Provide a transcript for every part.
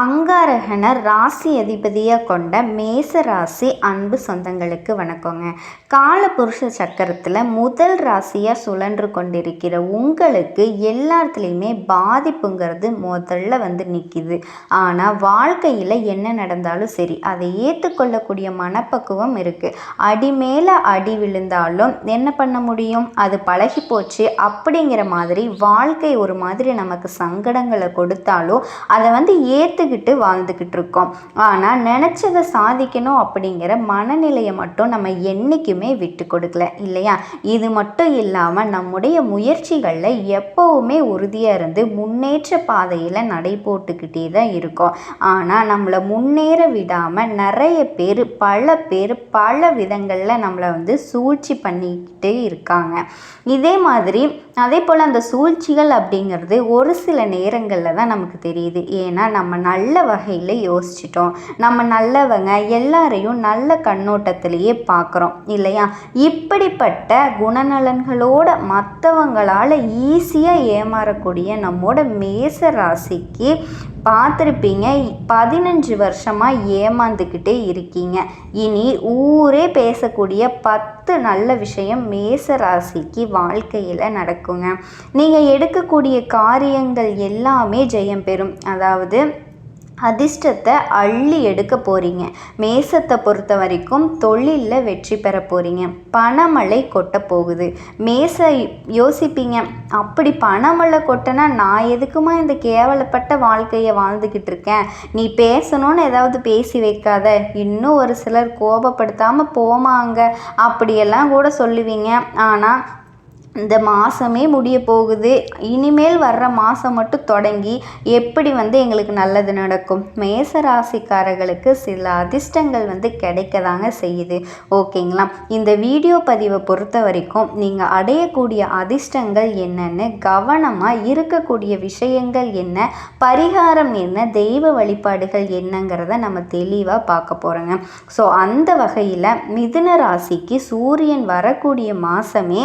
அங்காரகனை ராசி அதிபதியாக கொண்ட மேச ராசி அன்பு சொந்தங்களுக்கு வணக்கங்க. காலபுருஷ சக்கரத்தில் முதல் ராசியாக சுழன்று கொண்டிருக்கிற உங்களுக்கு எல்லாத்துலேயுமே பாதிப்புங்கிறது முதல்ல வந்து நிற்கிது ஆனால் வாழ்க்கையில் என்ன நடந்தாலும் சரி அதை ஏற்றுக்கொள்ளக்கூடிய மனப்பக்குவம் இருக்குது அடி மேலே அடி விழுந்தாலும் என்ன பண்ண முடியும்? அது பழகி போச்சு அப்படிங்கிற மாதிரி வாழ்க்கை ஒரு மாதிரி நமக்கு சங்கடங்களை கொடுத்தாலும் அதை வந்து ஏற்று ஏற்றுக்கிட்டு வாழ்ந்துக்கிட்டு இருக்கோம் ஆனால் நினச்சதை சாதிக்கணும் அப்படிங்கிற மனநிலையை மட்டும் நம்ம என்றைக்குமே விட்டு கொடுக்கல இல்லையா? இது மட்டும் இல்லாமல் நம்முடைய முயற்சிகளில் எப்போவுமே உறுதியாக இருந்து முன்னேற்ற பாதையில் நடை போட்டுக்கிட்டே தான் இருக்கோம். ஆனால் நம்மளை முன்னேற விடாமல் நிறைய பேர் பல பேர் பல விதங்களில் நம்மளை வந்து சூழ்ச்சி பண்ணிக்கிட்டே இருக்காங்க. இதே மாதிரி அதே போல் அந்த சூழ்ச்சிகள் அப்படிங்கிறது ஒரு சில நேரங்களில் தான் நமக்கு தெரியுது. ஏன்னா நம்ம நல்ல வகையில் யோசிச்சிட்டோம். நம்ம நல்லவங்க எல்லாரையும் நல்ல கண்ணோட்டத்திலேயே பார்க்குறோம் இல்லையா? இப்படிப்பட்ட குணநலன்களோட மற்றவங்களால் ஈஸியாக ஏமாறக்கூடிய நம்மோட மேச ராசிக்கு பார்த்துருப்பீங்க பதினஞ்சு வருஷமாக ஏமாந்துக்கிட்டே இருக்கீங்க. இனி ஊரே பேசக்கூடிய பத்து நல்ல விஷயம் மேச ராசிக்கு வாழ்க்கையில் நடக்குங்க. நீங்கள் எடுக்கக்கூடிய காரியங்கள் எல்லாமே ஜெயம் பெறும். அதாவது அதிர்ஷ்டத்தை அள்ளி எடுக்க போகிறீங்க மேசத்தை பொறுத்த வரைக்கும் தொழிலில் வெற்றி பெற போகிறீங்க பணமழை கொட்ட போகுது. மேசை யோசிப்பீங்க. அப்படி பணமழை கொட்டனா நான் எதுக்குமா இந்த கேவலப்பட்ட வாழ்க்கையை வாழ்ந்துக்கிட்டு இருக்கேன்? நீ பேசணும்னு ஏதாவது பேசி வைக்காத. இன்னும் ஒரு சிலர் கோபப்படுத்தாமல் போமாங்க. அப்படியெல்லாம் கூட சொல்லுவீங்க. ஆனால் இந்த மாதமே முடிய போகுது. இனிமேல் வர்ற மாதம் மட்டும் தொடங்கி எப்படி வந்து எங்களுக்கு நல்லது நடக்கும்? மேச ராசிக்காரர்களுக்கு சில அதிர்ஷ்டங்கள் வந்து கிடைக்க தாங்க செய்யுது. ஓகேங்களா? இந்த வீடியோ பதிவை பொறுத்த வரைக்கும் நீங்கள் அடையக்கூடிய அதிர்ஷ்டங்கள் என்னென்னு கவனமாக இருக்கக்கூடிய விஷயங்கள் என்ன? பரிகாரம் என்ன? தெய்வ வழிபாடுகள் என்னங்கிறத நம்ம தெளிவாக பார்க்க போகிறோங்க ஸோ அந்த வகையில் மிதுன ராசிக்கு சூரியன் வரக்கூடிய மாதமே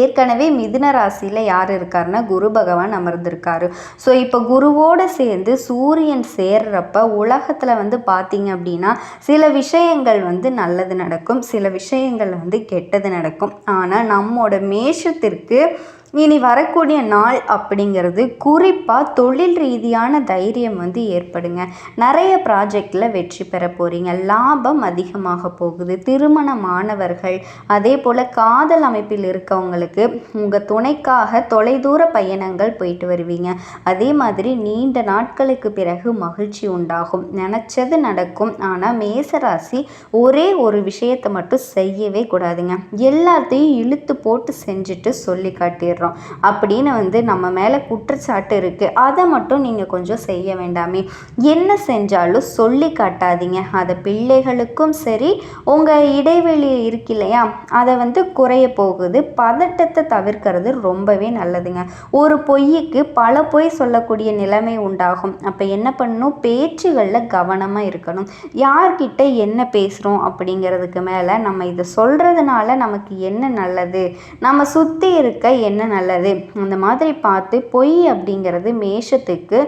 ஏற்கனவே மிதுன ராசியில் யார் இருக்காருன்னா குரு பகவான் அமர்ந்திருக்காரு. ஸோ இப்போ குருவோடு சேர்ந்து சூரியன் சேர்றப்ப உலகத்தில் வந்து பார்த்தீங்க அப்படின்னா சில விஷயங்கள் வந்து நல்லது நடக்கும் சில விஷயங்கள் வந்து கெட்டது நடக்கும். ஆனால் நம்மோட மேஷத்திற்கு இனி வரக்கூடிய நாள் அப்படிங்கிறது குறிப்பாக தொழில் ரீதியான தைரியம் வந்து ஏற்படுங்க. நிறைய ப்ராஜெக்டில் வெற்றி பெற போகிறீங்க லாபம் அதிகமாக போகுது. திருமண மாணவர்கள் அதே போல் காதல் அமைப்பில் இருக்கவங்களுக்கு உங்கள் துணைக்காக தொலைதூர பயணங்கள் போயிட்டு வருவீங்க. அதே மாதிரி நீண்ட நாட்களுக்கு பிறகு மகிழ்ச்சி உண்டாகும். நினச்சது நடக்கும். ஆனால் மேசராசி ஒரே ஒரு விஷயத்தை மட்டும் செய்யவே கூடாதுங்க. எல்லாத்தையும் இழுத்து போட்டு செஞ்சுட்டு சொல்லி காட்டிடுறோம். போயிடுறோம் அப்படின்னு வந்து நம்ம மேலே குற்றச்சாட்டு இருக்குது அதை மட்டும் நீங்கள் கொஞ்சம் செய்ய வேண்டாமே. என்ன செஞ்சாலும் சொல்லி காட்டாதீங்க. அதை பிள்ளைகளுக்கும் சரி உங்கள் இடைவெளி இருக்கு இல்லையா? அதை வந்து குறைய போகுது. பதட்டத்தை தவிர்க்கிறது ரொம்பவே நல்லதுங்க. ஒரு பொய்யுக்கு பல பொய் சொல்லக்கூடிய நிலைமை உண்டாகும். அப்போ என்ன பண்ணணும்? பேச்சுகளில் கவனமாக இருக்கணும். யார்கிட்ட என்ன பேசுகிறோம் அப்படிங்கிறதுக்கு மேலே நம்ம இதை சொல்கிறதுனால நமக்கு என்ன நல்லது? நம்ம சுற்றி இருக்க என்ன நல்லது. அந்த மாதிரி பார்த்து பொய் அப்படிங்கிறது மேஷத்துக்கு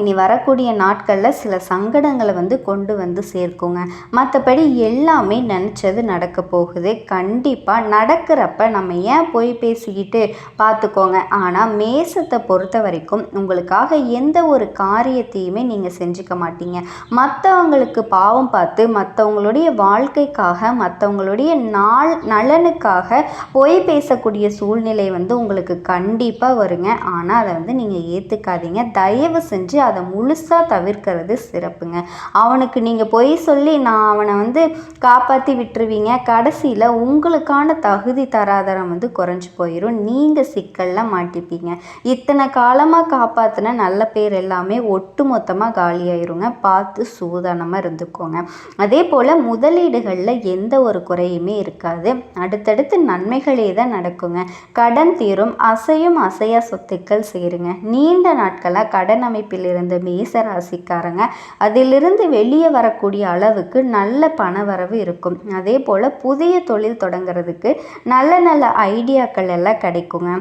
இனி வரக்கூடிய நாட்களில் சில சங்கடங்களை வந்து கொண்டு வந்து சேர்க்குங்க. மற்றபடி எல்லாமே நினச்சது நடக்க போகுது. கண்டிப்பாக நடக்கிறப்ப நம்ம ஏன் போய் பேசிக்கிட்டு பார்த்துக்கோங்க ஆனால் மேசத்தை பொறுத்த வரைக்கும் உங்களுக்காக எந்த ஒரு காரியத்தையுமே நீங்கள் செஞ்சுக்க மாட்டீங்க. மற்றவங்களுக்கு பாவம் பார்த்து மற்றவங்களுடைய வாழ்க்கைக்காக மற்றவங்களுடைய நாள் நலனுக்காக பொய் பேசக்கூடிய சூழ்நிலை வந்து உங்களுக்கு கண்டிப்பாக வருங்க. ஆனால் அதை வந்து நீங்கள் ஏற்றுக்காதீங்க தயவு செஞ்சு அதை முழுசாக தவிர்க்கிறது சிறப்புங்க. அவனுக்கு நீங்கள் பொய் சொல்லி நான் அவனை வந்து காப்பாற்றி விட்டுருவீங்க. கடைசியில் உங்களுக்கான தகுதி தராதரம் வந்து குறைஞ்சி போயிடும் நீங்கள் சிக்கலில் மாட்டிப்பீங்க. இத்தனை காலமாக காப்பாற்றின நல்ல பேர் எல்லாமே ஒட்டு மொத்தமாக காலியாயிருங்க. பார்த்து சூதானமாக இருந்துக்கோங்க. அதே போல் முதலீடுகளில் எந்த ஒரு குறையுமே இருக்காது. அடுத்தடுத்து நன்மைகளே தான் நடக்குங்க. கடன் தீரும் அசையும் அசையா சொத்துக்கள் சேருங்க. நீண்ட நாட்களாக கடன் அமைப்பில் இருந்த மேச ராசிக்காரங்க அதிலிருந்து வெளியே வரக்கூடிய அளவுக்கு நல்ல பண வரவு இருக்கும். அதே போல் புதிய தொழில் தொடங்குறதுக்கு நல்ல நல்ல ஐடியாக்கள் எல்லாம் கிடைக்குங்க.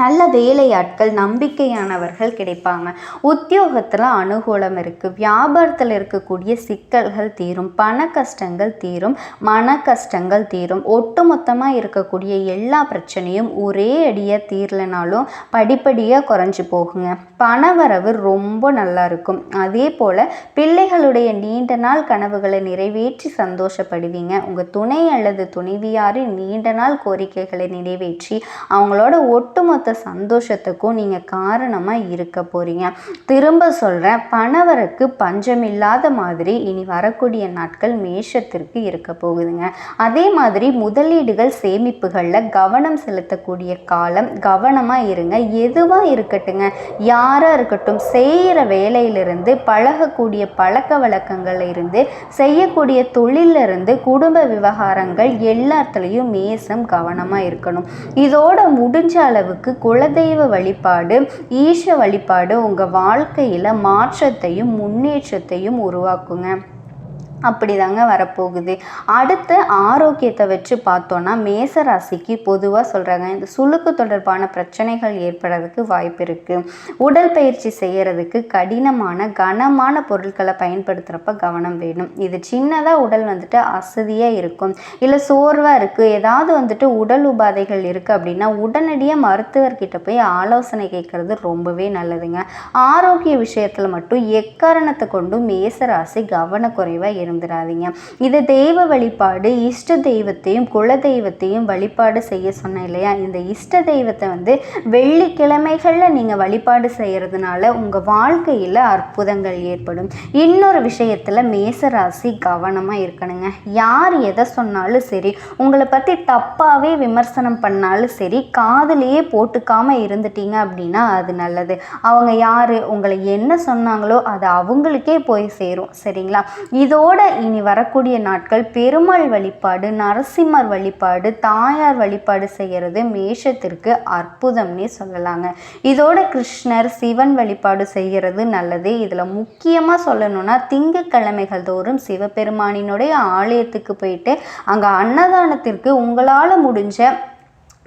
நல்ல வேலையாட்கள் நம்பிக்கையானவர்கள் கிடைப்பாங்க. உத்தியோகத்தில் அனுகூலம் இருக்குது வியாபாரத்தில் இருக்கக்கூடிய சிக்கல்கள் தீரும் பண கஷ்டங்கள் தீரும் மன கஷ்டங்கள் தீரும். ஒட்டுமொத்தமாக இருக்கக்கூடிய எல்லா பிரச்சனையும் ஒரே அடியாக தீரலைனாலும் படிப்படியாக குறைஞ்சி போகுங்க. பணவரவு ரொம்ப நல்லா இருக்கும். அதே போல் பிள்ளைகளுடைய நீண்ட நாள் கனவுகளை நிறைவேற்றி சந்தோஷப்படுவீங்க. உங்கள் துணை அல்லது துணைவியாரின் நீண்ட நாள் கோரிக்கைகளை நிறைவேற்றி அவங்களோட ஒட்டுமொத்த ஒட்டுமொத்த சந்தோஷத்துக்கும் நீங்கள் காரணமாக இருக்க போகிறீங்க திரும்ப சொல்கிறேன் பணவருக்கு பஞ்சமில்லாத மாதிரி இனி வரக்கூடிய நாட்கள் மேஷத்திற்கு இருக்க போகுதுங்க. அதே மாதிரி முதலீடுகள் சேமிப்புகளில் கவனம் செலுத்தக்கூடிய காலம் கவனமாக இருங்க. எதுவாக இருக்கட்டுங்க யாராக இருக்கட்டும் செய்கிற வேலையிலிருந்து பழகக்கூடிய பழக்க வழக்கங்கள்ல இருந்து செய்யக்கூடிய தொழிலிருந்து குடும்ப விவகாரங்கள் எல்லாத்துலேயும் மேசம் கவனமாக இருக்கணும். இதோட முடிஞ்ச அளவுக்கு குலதெய்வ வழிபாடு ஈஷ வழிபாடு உங்கள் வாழ்க்கையில் மாற்றத்தையும் முன்னேற்றத்தையும் உருவாக்குங்க. அப்படி தாங்க வரப்போகுது. அடுத்து ஆரோக்கியத்தை வச்சு பார்த்தோன்னா மேச ராசிக்கு பொதுவாக சொல்கிறாங்க இந்த சுளுக்கு தொடர்பான பிரச்சனைகள் ஏற்படுறதுக்கு வாய்ப்பு இருக்குது உடல் பயிற்சி செய்கிறதுக்கு கடினமான கனமான பொருட்களை பயன்படுத்துகிறப்ப கவனம் வேணும். இது சின்னதாக உடல் வந்துட்டு அசதியாக இருக்கும். இல்லை சோர்வாக இருக்குது ஏதாவது வந்துட்டு உடல் உபாதைகள் இருக்குது அப்படின்னா உடனடியாக மருத்துவர்கிட்ட போய் ஆலோசனை கேட்குறது ரொம்பவே நல்லதுங்க. ஆரோக்கிய விஷயத்தில் மட்டும் எக்காரணத்தை கொண்டும் மேச ராசி கவனக்குறைவாக இருக்கும் இருந்துடாதீங்க இது தெய்வ வழிபாடு. இஷ்ட தெய்வத்தையும் குல தெய்வத்தையும் வழிபாடு செய்ய சொன்னேன் இல்லையா? இந்த இஷ்ட தெய்வத்தை வந்து வெள்ளிக்கிழமைகளில் நீங்கள் வழிபாடு செய்கிறதுனால உங்கள் வாழ்க்கையில் அற்புதங்கள் ஏற்படும். இன்னொரு விஷயத்தில் மேசராசி கவனமாக இருக்கணுங்க. யார் எதை சொன்னாலும் சரி உங்களை பற்றி தப்பாகவே விமர்சனம் பண்ணாலும் சரி காதலையே போட்டுக்காமல் இருந்துட்டீங்க அப்படின்னா அது நல்லது. அவங்க யார் உங்களை என்ன சொன்னாங்களோ அது அவங்களுக்கே போய் சேரும். சரிங்களா? இதோட இனி வரக்கூடிய நாட்கள் பெருமாள் வழிபாடு நரசிம்மர் வழிபாடு தாயார் வழிபாடு செய்கிறது மேஷத்திற்கு அற்புதம்னே சொல்லலாங்க. இதோட கிருஷ்ணர் சிவன் வழிபாடு செய்கிறது நல்லது. இதில் முக்கியமாக சொல்லணும்னா திங்கக்கிழமைகள் தோறும் சிவபெருமானினுடைய ஆலயத்துக்கு போயிட்டு அங்கே அன்னதானத்திற்கு உங்களால் முடிஞ்ச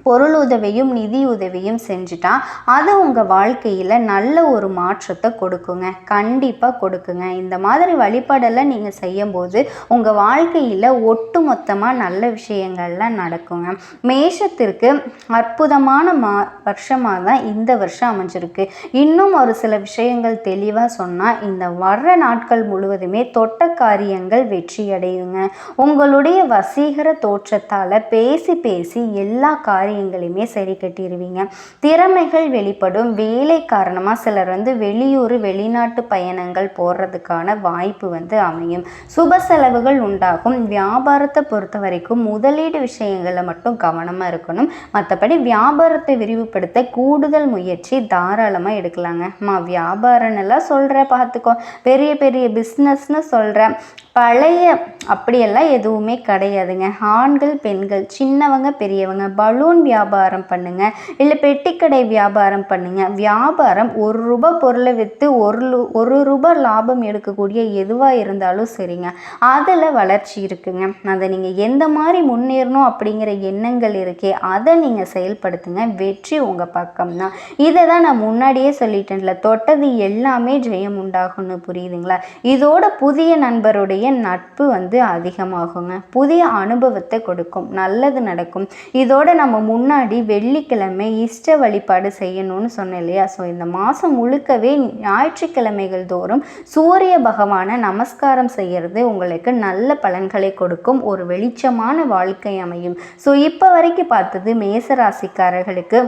பொருள் உதவியும் நிதி உதவியும் செஞ்சுட்டா அது உங்கள் வாழ்க்கையில் நல்ல ஒரு மாற்றத்தை கொடுக்குங்க. கண்டிப்பாக கொடுக்குங்க. இந்த மாதிரி வழிபாடெல்லாம் நீங்கள் செய்யும்போது உங்கள் வாழ்க்கையில் ஒட்டு மொத்தமாக நல்ல விஷயங்கள்லாம் நடக்குங்க. மேஷத்திற்கு அற்புதமான மா வருஷமாக தான் இந்த வருஷம் அமைஞ்சிருக்கு. இன்னும் ஒரு சில விஷயங்கள் தெளிவாக சொன்னால் இந்த வர்ற நாட்கள் முழுவதுமே தொட்ட காரியங்கள் வெற்றியடையுங்க. உங்களுடைய வசீகர தோற்றத்தால் பேசி பேசி எல்லா காரியம் காரியங்களையுமே சரி கட்டிடுவீங்க திறமைகள் வெளிப்படும். வேலை காரணமாக சிலர் வந்து வெளியூர் வெளிநாட்டு பயணங்கள் போடுறதுக்கான வாய்ப்பு வந்து அமையும். சுப செலவுகள் உண்டாகும். வியாபாரத்தை பொறுத்த வரைக்கும் முதலீடு விஷயங்களில் மட்டும் கவனமாக இருக்கணும். மற்றபடி வியாபாரத்தை விரிவுபடுத்த கூடுதல் முயற்சி தாராளமாக எடுக்கலாங்க. மா வியாபாரம்லாம் சொல்கிற பார்த்துக்கோ. பெரிய பெரிய பிஸ்னஸ்னு சொல்கிற பழைய அப்படியெல்லாம் எதுவுமே கிடையாதுங்க. ஆண்கள் பெண்கள் சின்னவங்க பெரியவங்க பலூன் வியாபாரம் பண்ணுங்க. இல்லை பெட்டிக்கடை வியாபாரம் பண்ணுங்க. வியாபாரம் ஒரு ரூபா பொருளை விற்று ஒரு ஒரு ரூபாய் லாபம் எடுக்கக்கூடிய எதுவாக இருந்தாலும் சரிங்க. அதில் வளர்ச்சி இருக்குங்க. அதை நீங்கள் எந்த மாதிரி முன்னேறணும் அப்படிங்கிற எண்ணங்கள் இருக்கே அதை நீங்கள் செயல்படுத்துங்க. வெற்றி உங்கள் பக்கம் தான் இதை தான் நான் முன்னாடியே சொல்லிட்டேன்ல தொட்டது எல்லாமே ஜெயம் உண்டாகும்னு புரியுதுங்களா? இதோட புதிய நண்பருடைய நட்பு வந்து அதிகமாகுங்க. புதிய அனுபவத்தை கொடுக்கும். நல்லது நடக்கும். இதோட நம்ம முன்னாடி வெள்ளிக்கிழமை இஷ்ட வழிபாடு செய்யணும்னு சொன்னேன் இல்லையா? ஸோ இந்த மாதம் முழுக்கவே ஞாயிற்றுக்கிழமைகள் தோறும் சூரிய பகவானை நமஸ்காரம் செய்கிறது உங்களுக்கு நல்ல பலன்களை கொடுக்கும். ஒரு வெளிச்சமான வாழ்க்கை அமையும். ஸோ இப்போ வரைக்கும் பார்த்தது மேசராசிக்காரர்களுக்கு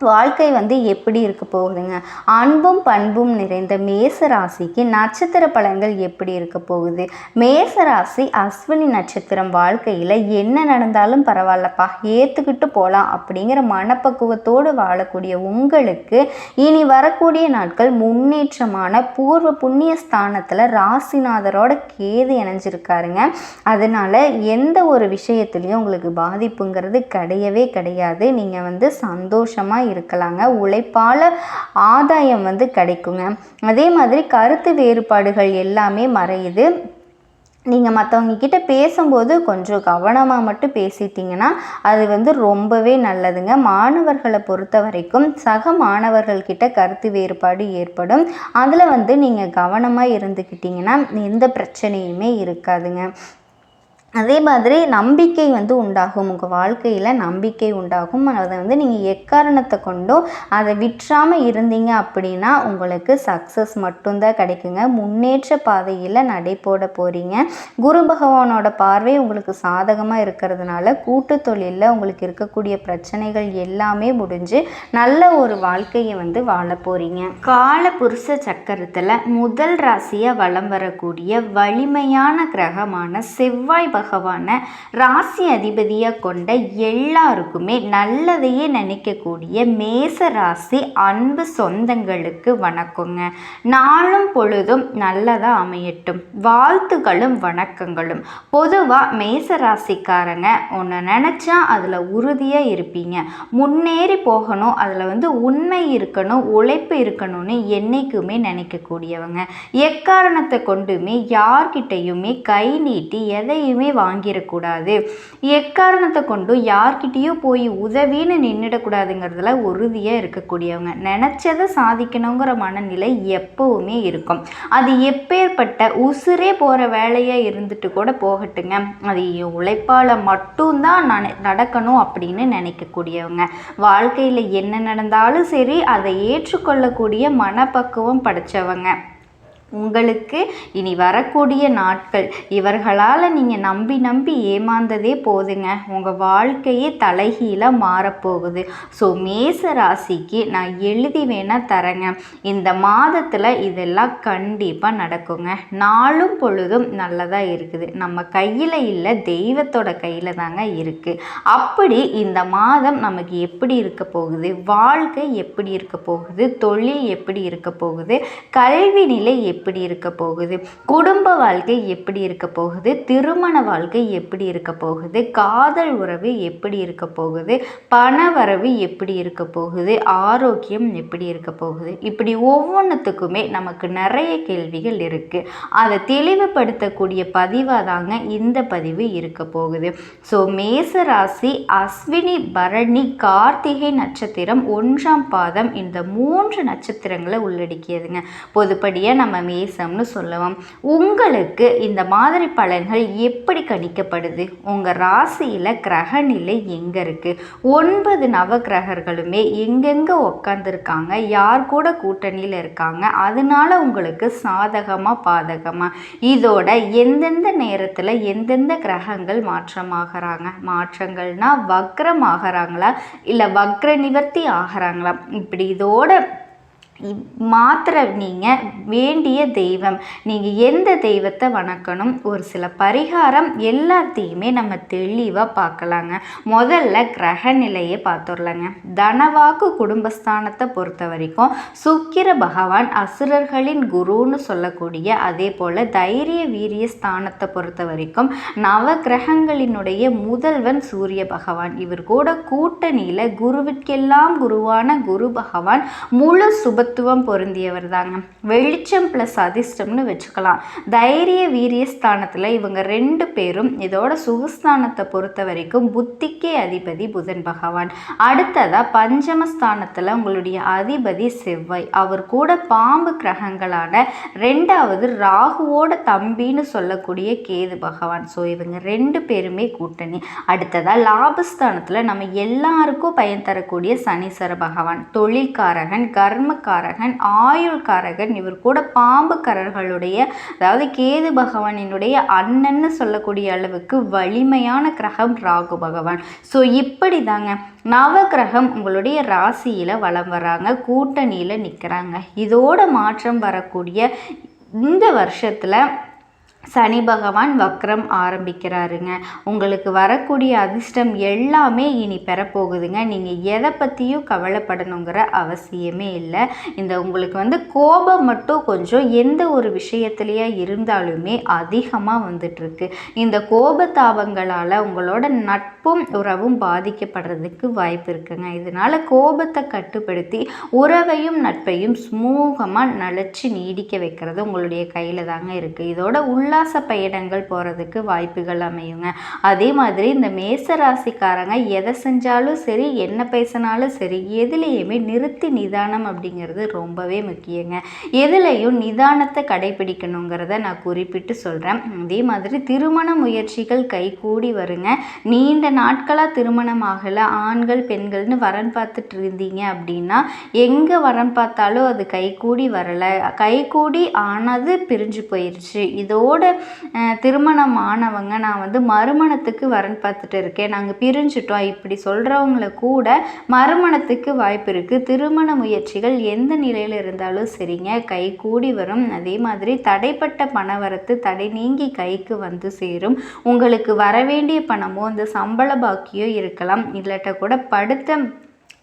வாழ்க்கை வந்து எப்படி இருக்க போகுதுங்க? அன்பும் பண்பும் நிறைந்த மேச ராசிக்கு நட்சத்திர பலன்கள் எப்படி இருக்க போகுது? மேச ராசி அஸ்வினி நட்சத்திரம் வாழ்க்கையில் என்ன நடந்தாலும் பரவாயில்லப்பா ஏற்றுக்கிட்டு போகலாம் அப்படிங்கிற மனப்பக்குவத்தோடு வாழக்கூடிய உங்களுக்கு இனி வரக்கூடிய நாட்கள் முன்னேற்றமான பூர்வ புண்ணிய ஸ்தானத்தில் ராசிநாதரோட கேது இணைஞ்சிருக்காருங்க. அதனால் எந்த ஒரு விஷயத்துலையும் உங்களுக்கு பாதிப்புங்கிறது கிடையவே கிடையாது. நீங்கள் வந்து சந்தோஷமாக இருக்கலாங்க. உழைப்பால் ஆதாயம் வந்து கிடைக்குங்க. அதே மாதிரி கருத்து வேறுபாடுகள் எல்லாமே மறையுது. நீங்கள் மற்றவங்க கிட்ட பேசும்போது கொஞ்சம் கவனமாக மட்டும் பேசிட்டிங்கன்னா அது வந்து ரொம்பவே நல்லதுங்க. மாணவர்களை பொறுத்த வரைக்கும் சக மாணவர்கள்கிட்ட கருத்து வேறுபாடு ஏற்படும். அதில் வந்து நீங்கள் கவனமாக இருந்துக்கிட்டிங்கன்னா எந்த பிரச்சனையுமே இருக்காதுங்க. அதே மாதிரி நம்பிக்கை வந்து உண்டாகும். உங்கள் வாழ்க்கையில் நம்பிக்கை உண்டாகும். அதை வந்து நீங்கள் எக்காரணத்தை கொண்டும் அதை விற்றாமல் இருந்தீங்க அப்படின்னா உங்களுக்கு சக்ஸஸ் மட்டும்தான் கிடைக்குங்க. முன்னேற்ற பாதையில் நடை போட போகிறீங்க குரு பகவானோட பார்வை உங்களுக்கு சாதகமாக இருக்கிறதுனால கூட்டு தொழிலில் உங்களுக்கு இருக்கக்கூடிய பிரச்சனைகள் எல்லாமே முடிஞ்சு நல்ல ஒரு வாழ்க்கையை வந்து வாழ போகிறீங்க கால புருஷ சக்கரத்தில் முதல் ராசியாக வலம் வரக்கூடிய வலிமையான கிரகமான செவ்வாய் பகவானை ராசி அதிபதியாக கொண்ட எல்லாருக்குமே நல்லதையே நினைக்கக்கூடிய மேச ராசி அன்பு சொந்தங்களுக்கு வணக்கங்க. நாளும் பொழுதும் நல்லதாக அமையட்டும். வாழ்த்துக்களும் வணக்கங்களும். பொதுவாக மேச ராசிக்காரங்க ஒன்று நினச்சா அதில் உறுதியாக இருப்பீங்க. முன்னேறி போகணும் அதில் வந்து உண்மை இருக்கணும் உழைப்பு இருக்கணும்னு என்றைக்குமே நினைக்கக்கூடியவங்க. எக்காரணத்தை கொண்டுமே யார்கிட்டையுமே கை நீட்டி எதையுமே வாங்கிடக்கூடாது. எக்காரணத்தை கொண்டும் யார்கிட்டேயோ போய் உதவின்னு நின்றுடக்கூடாதுங்கிறதுல உறுதியாக இருக்கக்கூடியவங்க. நினச்சதை சாதிக்கணுங்கிற மனநிலை எப்போவுமே இருக்கும். அது எப்பேற்பட்ட உசுரே போகிற வேலையாக இருந்துட்டு கூட போகட்டுங்க. அது என் உழைப்பால் மட்டும்தான் நான் நடக்கணும் அப்படின்னு நினைக்கக்கூடியவங்க. வாழ்க்கையில் என்ன நடந்தாலும் சரி அதை ஏற்றுக்கொள்ளக்கூடிய மனப்பக்குவம் படைச்சவங்க. உங்களுக்கு இனி வரக்கூடிய நாட்கள். இவர்களால் நீங்கள் நம்பி நம்பி ஏமாந்ததே போதுங்க. உங்கள் வாழ்க்கையே தலைகீழாக மாறப்போகுது. ஸோ மேச ராசிக்கு நான் எழுதி வேணால் தரேங்க. இந்த மாதத்தில் இதெல்லாம் கண்டிப்பாக நடக்குங்க. நாளும் பொழுதும் நல்லதாக இருக்குது. நம்ம கையில் இல்லை தெய்வத்தோட கையில் தாங்க இருக்குது அப்படி இந்த மாதம் நமக்கு எப்படி இருக்க போகுது? வாழ்க்கை எப்படி இருக்க போகுது? தொழில் எப்படி இருக்க போகுது? கல்வி நிலை எப்படி இருக்க போகுது? குடும்ப வாழ்க்கை எப்படி இருக்க போகுது? திருமண வாழ்க்கை எப்படி இருக்க போகுது? காதல் உறவு எப்படி இருக்க போகுது? பண வரவு எப்படி இருக்க போகுது? ஆரோக்கியம் எப்படி இருக்க போகுது? இப்படி ஒவ்வொன்றுத்துக்குமே நமக்கு நிறைய கேள்விகள் இருக்குது அதை தெளிவுபடுத்தக்கூடிய பதிவாக தாங்க இந்த பதிவு இருக்க போகுது. ஸோ மேச ராசி அஸ்வினி பரணி கார்த்திகை நட்சத்திரம் ஒன்றாம் பாதம் இந்த மூன்று நட்சத்திரங்களை உள்ளடக்கியதுங்க. பொதுப்படியாக நம்ம மேசம்னு சொல்லுவோம் உங்களுக்கு இந்த மாதிரி பலன்கள் எப்படி கணிக்கப்படுது? உங்கள் ராசியில் கிரக நிலை எங்கே இருக்குது ஒன்பது நவ கிரகர்களுமே எங்கெங்கே உக்காந்துருக்காங்க? யார் கூட கூட்டணியில் இருக்காங்க? அதனால உங்களுக்கு சாதகமாக பாதகமாக இதோட எந்தெந்த நேரத்தில் எந்தெந்த கிரகங்கள் மாற்றமாகறாங்க? மாற்றங்கள்னால் வக்ரம் ஆகிறாங்களா? இல்லை வக்ர நிவர்த்தி ஆகிறாங்களா? இப்படி இதோட மாத்திர நீங்கள் வேண்டிய தெய்வம். நீங்கள் எந்த தெய்வத்தை வணக்கணும்? ஒரு சில பரிகாரம் எல்லாத்தையுமே நம்ம தெளிவாக பார்க்கலாங்க. முதல்ல கிரக நிலையை பார்த்துடலாங்க. தனவாக்கு குடும்பஸ்தானத்தை பொறுத்த வரைக்கும் சுக்கிர பகவான் அசுரர்களின் குருன்னு சொல்லக்கூடிய அதே போல் தைரிய வீரிய ஸ்தானத்தை பொறுத்த வரைக்கும் நவ கிரகங்களினுடைய முதல்வன் சூரிய பகவான். இவர் கூட கூட்டணியில் குருவிற்கெல்லாம் குருவான குரு பகவான் முழு சுப சுபத்துவம் பொருந்தியவர் தாங்க வெளிச்சம் ப்ளஸ் அதிர்ஷ்டம்னு வச்சுக்கலாம். தைரிய வீரியஸ்தானத்தில் இவங்க ரெண்டு பேரும் இதோட சுகஸ்தானத்தை பொறுத்த வரைக்கும் புத்திக்கே அதிபதி புதன் பகவான். அடுத்ததாக பஞ்சமஸ்தானத்தில் உங்களுடைய அதிபதி செவ்வாய். அவர் கூட பாம்பு கிரகங்களான ரெண்டாவது ராகுவோட தம்பின்னு சொல்லக்கூடிய கேது பகவான். ஸோ இவங்க ரெண்டு பேருமே கூட்டணி. அடுத்ததாக லாபஸ்தானத்தில் நம்ம எல்லாருக்கும் பயன் தரக்கூடிய சனீஸ்வர பகவான். தொழில்காரகன் கர்மக்காரன் காரகன் ஆயுள் காரகன் இவர் கூட பாம்புக்கரர்களுடைய அதாவது கேது பகவானினுடைய அண்ணன்னு சொல்லக்கூடிய அளவுக்கு வலிமையான கிரகம் ராகு பகவான். ஸோ இப்படி தாங்க நவகிரகம் உங்களுடைய ராசியில் வளம் வராங்க கூட்டணியில் நிற்கிறாங்க இதோட மாற்றம் வரக்கூடிய இந்த வருஷத்தில் சனி பகவான் வக்ரம் ஆரம்பிக்கிறாருங்க. உங்களுக்கு வரக்கூடிய அதிர்ஷ்டம் எல்லாமே இனி பெறப்போகுதுங்க. நீங்கள் எதை பற்றியும் கவலைப்படணுங்கிற அவசியமே இல்லை. இந்த உங்களுக்கு வந்து கோபம் மட்டும் கொஞ்சம் எந்த ஒரு விஷயத்துலையே இருந்தாலுமே அதிகமாக வந்துட்டுருக்கு. இந்த கோபத்தாபங்களால் உங்களோட நட்பும் உறவும் பாதிக்கப்படுறதுக்கு வாய்ப்பு இருக்குங்க. இதனால் கோபத்தை கட்டுப்படுத்தி உறவையும் நட்பையும் சுமூகமாக நிலச்சி நீடிக்க வைக்கிறது உங்களுடைய கையில் தாங்க இருக்குது இதோட உள்ள உல்லாச பயணங்கள் போகிறதுக்கு வாய்ப்புகள் அமையுங்க. அதே மாதிரி இந்த மேச ராசிக்காரங்க எதை செஞ்சாலும் சரி என்ன பேசினாலும் சரி எதுலேயுமே நிறுத்தி நிதானம் அப்படிங்கிறது ரொம்பவே முக்கியங்க. எதுலேயும் நிதானத்தை கடைபிடிக்கணுங்கிறத நான் குறிப்பிட்டு சொல்கிறேன் அதே மாதிரி திருமண முயற்சிகள் கைகூடி வருங்க. நீண்ட நாட்களாக திருமணம் ஆகலை ஆண்கள் பெண்கள்னு வரன் பார்த்துட்டு இருந்தீங்க அப்படின்னா எங்கே வரன் பார்த்தாலும் அது கைகூடி வரலை. கைகூடி ஆனது பிரிஞ்சு போயிடுச்சு இதோட அஹ், திருமணம் ஆனவங்க நான் வந்து மறுமணத்துக்கு வரன் பார்த்துட்டு இருக்கேன். நாங்கள் பிரிஞ்சுட்டோம். இப்படி சொல்கிறவங்கள கூட மறுமணத்துக்கு வாய்ப்பு இருக்குது திருமண முயற்சிகள் எந்த நிலையில் இருந்தாலும் சரிங்க. கை கூடி வரும். அதே மாதிரி தடைப்பட்ட பணவரத்து தடை நீங்கி கைக்கு வந்து சேரும். உங்களுக்கு வரவேண்டிய பணமோ அந்த சம்பள பாக்கியோ இருக்கலாம். இல்லாட்ட கூட படுத்த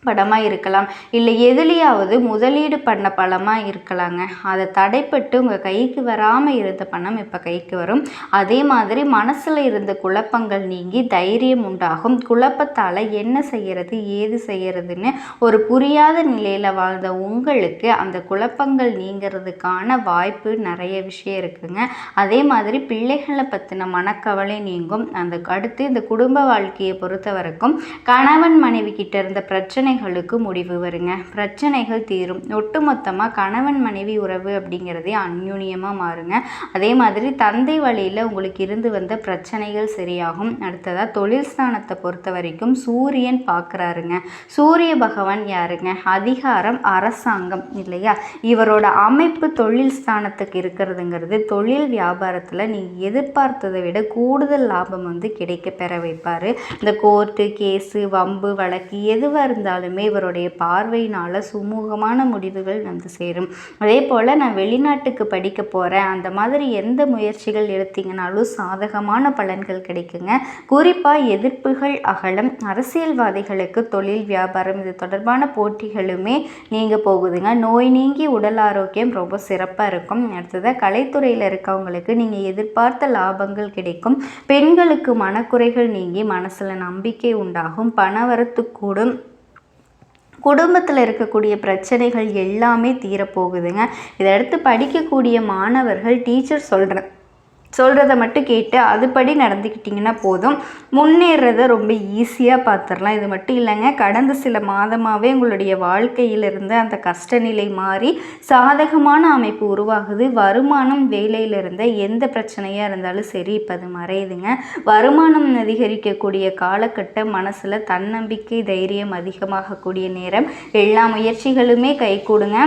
படமாக இருக்கலாம். இல்லை எதுலேயாவது முதலீடு பண்ண பணமாக இருக்கலாங்க. அதை தடைப்பட்டு உங்கள் கைக்கு வராமல் இருந்த பணம் இப்போ கைக்கு வரும். அதே மாதிரி மனசில் இருந்த குழப்பங்கள் நீங்கி தைரியம் உண்டாகும். குழப்பத்தால் என்ன செய்கிறது ஏது செய்கிறதுன்னு ஒரு புரியாத நிலையில் வாழ்ந்த உங்களுக்கு அந்த குழப்பங்கள் நீங்கிறதுக்கான வாய்ப்பு நிறைய விஷயம் இருக்குங்க. அதே மாதிரி பிள்ளைகளை பற்றின மனக்கவலை நீங்கும். அந்த அடுத்து இந்த குடும்ப வாழ்க்கையை பொறுத்த வரைக்கும் கணவன் மனைவி கிட்ட இருந்த பிரச்சனை பிரச்சனைகளுக்கு முடிவு வருங்க. பிரச்சனைகள் தீரும். ஒட்டுமொத்தமாக கணவன் மனைவி உறவு அப்படிங்கிறதே அந்யூன்யமாக மாறுங்க. அதே மாதிரி தந்தை வழியில் உங்களுக்கு இருந்து வந்த பிரச்சனைகள் சரியாகும். அடுத்ததாக தொழில் ஸ்தானத்தை பொறுத்த வரைக்கும் சூரியன் பார்க்குறாருங்க சூரிய பகவான் யாருங்க? அதிகாரம் அரசாங்கம் இல்லையா? இவரோட அமைப்பு தொழில் ஸ்தானத்துக்கு இருக்கிறதுங்கிறது தொழில் வியாபாரத்தில் நீங்கள் எதிர்பார்த்ததை விட கூடுதல் லாபம் வந்து கிடைக்க பெற வைப்பார். இந்த கோர்ட்டு கேஸு வம்பு வழக்கு எதுவாக இருந்தாலும் இவருடைய பார்வையினால் சுமூகமான முடிவுகள் வந்து சேரும். அதே போல் நான் வெளிநாட்டுக்கு படிக்க போகிறேன் அந்த மாதிரி எந்த முயற்சிகள் எடுத்தீங்கனாலும் சாதகமான பலன்கள் கிடைக்குங்க. குறிப்பாக எதிர்ப்புகள் அகலம் அரசியல்வாதிகளுக்கு தொழில் வியாபாரம் இது தொடர்பான போட்டிகளுமே நீங்க போகுதுங்க. நோய் நீங்கி உடல் ஆரோக்கியம் ரொம்ப சிறப்பாக இருக்கும். அடுத்ததாக கலைத்துறையில் இருக்கவங்களுக்கு நீங்கள் எதிர்பார்த்த லாபங்கள் கிடைக்கும். பெண்களுக்கு மனக்குறைகள் நீங்கி மனசில் நம்பிக்கை உண்டாகும். பணவரத்து கூடும். குடும்பத்தில் இருக்கக்கூடிய பிரச்சனைகள் எல்லாமே தீரப்போகுதுங்க. இதை அடுத்து படிக்கக்கூடிய மாணவர்கள் டீச்சர் சொல்கிற சொல்கிறத மட்டும் கேட்டு அதுபடி நடந்துக்கிட்டிங்கன்னா போதும். முன்னேறத ரொம்ப ஈஸியாக பார்த்துடலாம் இது மட்டும் இல்லைங்க. கடந்த சில மாதமாகவே உங்களுடைய வாழ்க்கையில் இருந்த அந்த கஷ்ட நிலை மாறி சாதகமான அமைப்பு உருவாகுது. வருமானம் வேலையில் இருந்த எந்த பிரச்சனையாக இருந்தாலும் சரி இப்போ அது மறையுதுங்க. வருமானம் அதிகரிக்கக்கூடிய காலகட்டம் மனசில் தன்னம்பிக்கை தைரியம் அதிகமாகக்கூடிய நேரம். எல்லா முயற்சிகளுமே கைகூடுங்க.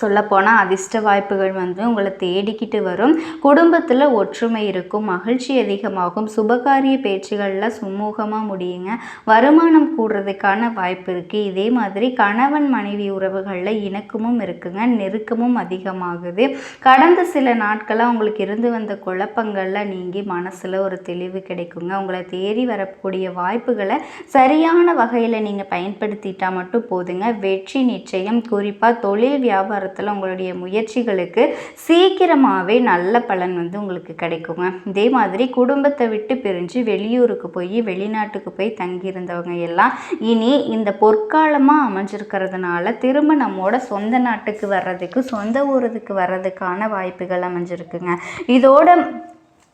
சொல்லப்போனால் அதிர்ஷ்ட வாய்ப்புகள் வந்து உங்களை தேடிக்கிட்டு வரும். குடும்பத்தில் ஒற்றுமை இருக்கும் மகிழ்ச்சி அதிகமாகும் சுபகாரிய பேச்சுகளில் சுமூகமாக முடியுங்க. வருமானம் கூடுறதுக்கான வாய்ப்பு இருக்குது இதே மாதிரி கணவன் மனைவி உறவுகளில் இணக்கமும் இருக்குங்க நெருக்கமும் அதிகமாகுது. கடந்த சில நாட்களாக உங்களுக்கு இருந்து வந்த குழப்பங்களில் நீங்கி மனசில் ஒரு தெளிவு கிடைக்குங்க. உங்களை தேடி வரக்கூடிய வாய்ப்புகளை சரியான வகையில் நீங்கள் பயன்படுத்திட்டால் மட்டும் போதுங்க. வெற்றி நிச்சயம். குறிப்பாக தொழில் வியாபாரத்தில் உங்களுடைய முயற்சிகளுக்கு சீக்கிரமாகவே நல்ல பலன் வந்து உங்களுக்கு கிடைக்குங்க. இதே மாதிரி குடும்பத்தை விட்டு பிரிஞ்சு வெளியூருக்கு போய் வெளிநாட்டுக்கு போய் தங்கியிருந்தவங்க எல்லாம் இனி இந்த பொற்காலமாக அமைஞ்சிருக்கிறதுனால திரும்ப நம்மோட சொந்த நாட்டுக்கு வர்றதுக்கு சொந்த ஊருக்கு வர்றதுக்கான வாய்ப்புகள் அமைஞ்சிருக்குங்க. இதோட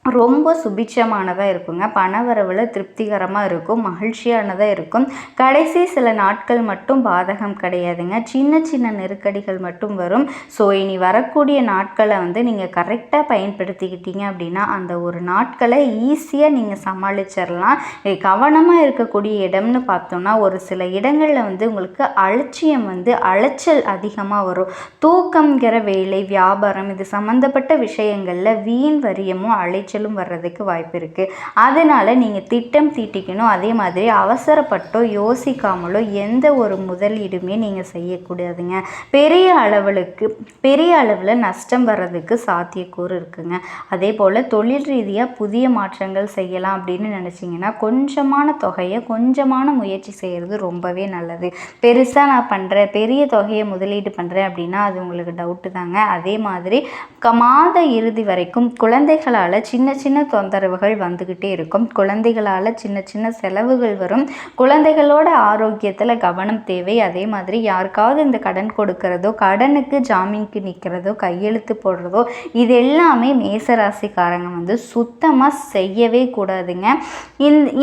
ரொம்ப சுபிட்சமானதாக இருக்குங்க. பணவரவில் திருப்திகரமாக இருக்கும் மகிழ்ச்சியானதாக இருக்கும். கடைசி சில நாட்கள் மட்டும் பாதகம் கிடையாதுங்க. சின்ன சின்ன நெருக்கடிகள் மட்டும் வரும். ஸோ இனி வரக்கூடிய நாட்களை வந்து நீங்கள் கரெக்டாக பயன்படுத்திக்கிட்டீங்க அப்படின்னா அந்த ஒரு நாட்களை ஈஸியாக நீங்கள் சமாளிச்சிடலாம் கவனமாக இருக்கக்கூடிய இடம்னு பார்த்தோம்னா ஒரு சில இடங்களில் வந்து உங்களுக்கு அலட்சியம் வந்து அலைச்சல் அதிகமாக வரும். தூக்கங்கிற வேலை வியாபாரம் இது சம்மந்தப்பட்ட விஷயங்களில் வீண் வரியமும் எரிச்சலும் வர்றதுக்கு வாய்ப்பு இருக்குது அதனால் நீங்கள் திட்டம் தீட்டிக்கணும். அதே மாதிரி அவசரப்பட்டோ யோசிக்காமலோ எந்த ஒரு முதலீடுமே நீங்கள் செய்யக்கூடாதுங்க. பெரிய அளவுக்கு பெரிய அளவில் நஷ்டம் வர்றதுக்கு சாத்தியக்கூறு இருக்குங்க. அதே போல் தொழில் ரீதியாக புதிய மாற்றங்கள் செய்யலாம் அப்படின்னு நினச்சிங்கன்னா கொஞ்சமான தொகையை கொஞ்சமான முயற்சி செய்கிறது ரொம்பவே நல்லது. பெருசாக நான் பண்ணுறேன் பெரிய தொகையை முதலீடு பண்ணுறேன் அப்படின்னா அது உங்களுக்கு டவுட்டு தாங்க. அதே மாதிரி க மாத இறுதி வரைக்கும் குழந்தைகளால் சின்ன சின்ன சின்ன தொந்தரவுகள் வந்துக்கிட்டே இருக்கும். குழந்தைகளால் சின்ன சின்ன செலவுகள் வரும். குழந்தைகளோட ஆரோக்கியத்தில் கவனம் தேவை. அதே மாதிரி யாருக்காவது இந்த கடன் கொடுக்கறதோ கடனுக்கு ஜாமீனுக்கு நிற்கிறதோ கையெழுத்து போடுறதோ இது எல்லாமே மேசராசிக்காரங்க வந்து சுத்தமாக செய்யவே கூடாதுங்க.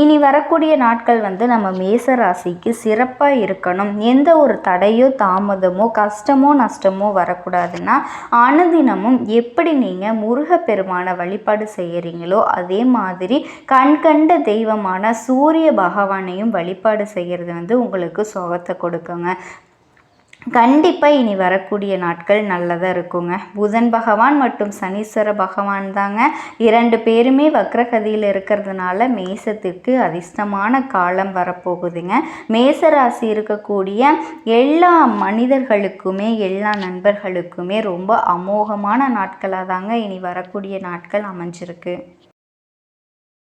இனி வரக்கூடிய நாட்கள் வந்து நம்ம மேசராசிக்கு சிறப்பாக இருக்கணும். எந்த ஒரு தடையோ தாமதமோ கஷ்டமோ நஷ்டமோ வரக்கூடாதுன்னா அனுதினமும் எப்படி நீங்கள் முருகப்பெருமான வழிபாடு செய்கிறீங்களோ அதே மாதிரி கண்கண்ட தெய்வமான சூரிய பகவானையும் வழிபாடு செய்கிறது வந்து உங்களுக்கு சோகத்தை கொடுக்குங்க. கண்டிப்பாக இனி வரக்கூடிய நாட்கள் நல்லதாக இருக்குங்க. புதன் பகவான் மற்றும் சனீஸ்வர பகவான் தாங்க. இரண்டு பேருமே வக்ரகதியில் இருக்கிறதுனால மேசத்துக்கு அதிர்ஷ்டமான காலம் வரப்போகுதுங்க. மேச ராசி இருக்கக்கூடிய எல்லா மனிதர்களுக்குமே எல்லா நண்பர்களுக்குமே ரொம்ப அமோகமான நாட்களாக தாங்க இனி வரக்கூடிய நாட்கள் அமைஞ்சிருக்கு.